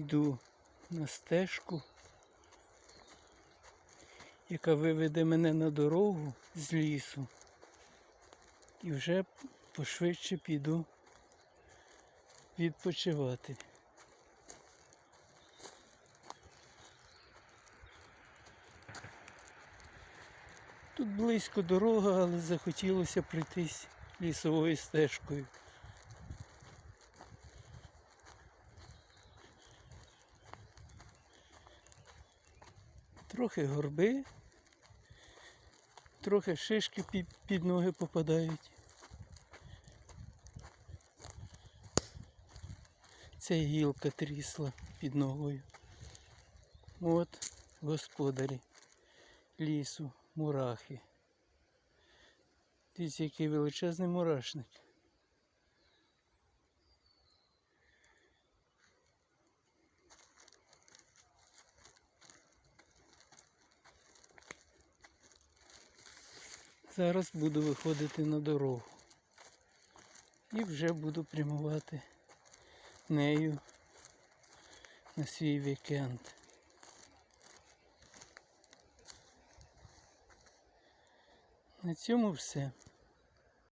йду на стежку, яка виведе мене на дорогу з лісу. І вже пошвидше піду відпочивати. Тут близько дорога, але захотілося пройтись лісовою стежкою. Трохи горби, трохи шишки під, під ноги попадають. Ця гілка трісла під ногою. От господарі лісу, мурахи. Дивіться, який величезний мурашник. Зараз буду виходити на дорогу. І вже буду прямувати нею на свій вікенд. На цьому все.